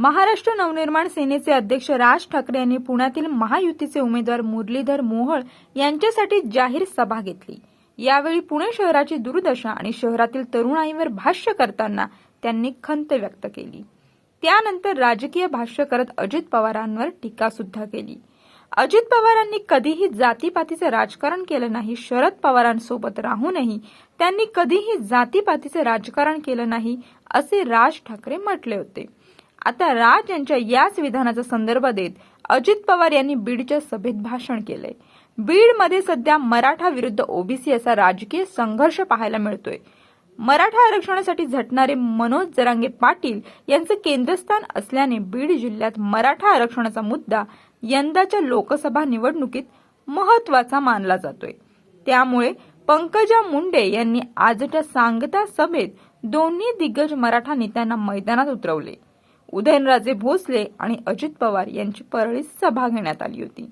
महाराष्ट्र नवनिर्माण सेनेचे अध्यक्ष राज ठाकरे यांनी पुण्यातील महायुतीचे उमेदवार मुरलीधर मोहोळ यांच्यासाठी जाहीर सभा घेतली. यावेळी पुणे शहराची दुर्दशा आणि शहरातील तरुणाईवर भाष्य करताना त्यांनी खंत व्यक्त केली. त्यानंतर राजकीय भाष्य करत अजित पवारांवर टीका सुद्धा केली. अजित पवारांनी कधीही जातीपातीचं राजकारण केलं नाही शरद पवारांसोबत राहूनही त्यांनी कधीही जातीपातीचं राजकारण केलं नाही असे राज ठाकरे म्हटले होते. आता राज यांच्या याच विधानाचा संदर्भ देत अजित पवार यांनी बीडच्या सभेत भाषण केलंय. बीडमध्ये सध्या मराठा विरुद्ध ओबीसी असा राजकीय संघर्ष पाहायला मिळतोय. मराठा आरक्षणासाठी झटणारे मनोज जरांगे पाटील यांचं केंद्रस्थान असल्याने बीड जिल्ह्यात मराठा आरक्षणाचा मुद्दा यंदाच्या लोकसभा निवडणुकीत महत्त्वाचा मानला जातोय. त्यामुळे पंकजा मुंडे यांनी आजच्या सांगता सभेत दोन्ही दिग्गज मराठा नेत्यांना मैदानात उतरवले. उदयनराजे भोसले आणि अजित पवार यांची परळीत सभा घेण्यात आली होती.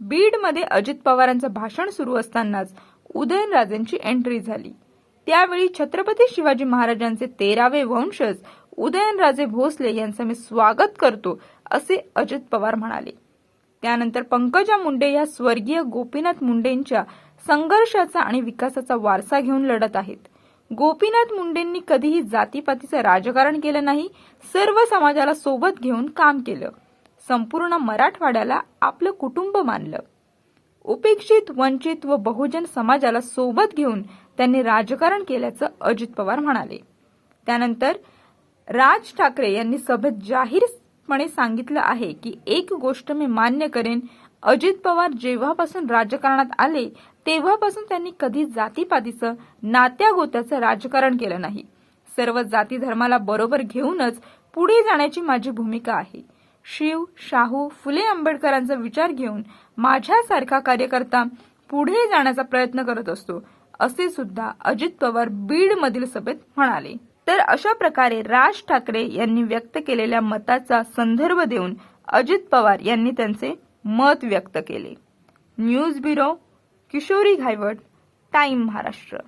बीडमध्ये अजित पवारांचं भाषण सुरू असतानाच उदयनराजेंची एंट्री झाली. त्यावेळी छत्रपती शिवाजी महाराजांचे तेरावे वंशज उदयनराजे भोसले यांचं मी स्वागत करतो असे अजित पवार म्हणाले. त्यानंतर पंकजा मुंडे या स्वर्गीय गोपीनाथ मुंडेंच्या संघर्षाचा आणि विकासाचा वारसा घेऊन लढत आहेत. गोपीनाथ मुंडेंनी कधीही जातीपातीचं राजकारण केलं नाही सर्व समाजाला सोबत घेऊन काम केलं. संपूर्ण मराठवाड्याला आपलं कुटुंब मानलं. उपेक्षित वंचित व बहुजन समाजाला सोबत घेऊन त्यांनी राजकारण केल्याचं अजित पवार म्हणाले. त्यानंतर राज ठाकरे यांनी सभेत जाहीरपणे सांगितलं आहे की एक गोष्ट मी मान्य करेन अजित पवार जेव्हापासून राजकारणात आले तेव्हापासून त्यांनी कधी जातीपातीचं नात्या गोत्याचं राजकारण केलं नाही. सर्व जाती धर्माला बरोबर घेऊनच पुढे जाण्याची माझी भूमिका आहे. शिव शाहू फुले आंबेडकरांचा विचार घेऊन माझ्यासारखा कार्यकर्ता पुढे जाण्याचा प्रयत्न करत असतो असे सुद्धा अजित पवार बीडमधील सभेत म्हणाले. तर अशा प्रकारे राज ठाकरे यांनी व्यक्त केलेल्या मताचा संदर्भ देऊन अजित पवार यांनी त्यांचे मत व्यक्त केले. News bureau Kishori Ghaywat time Maharashtra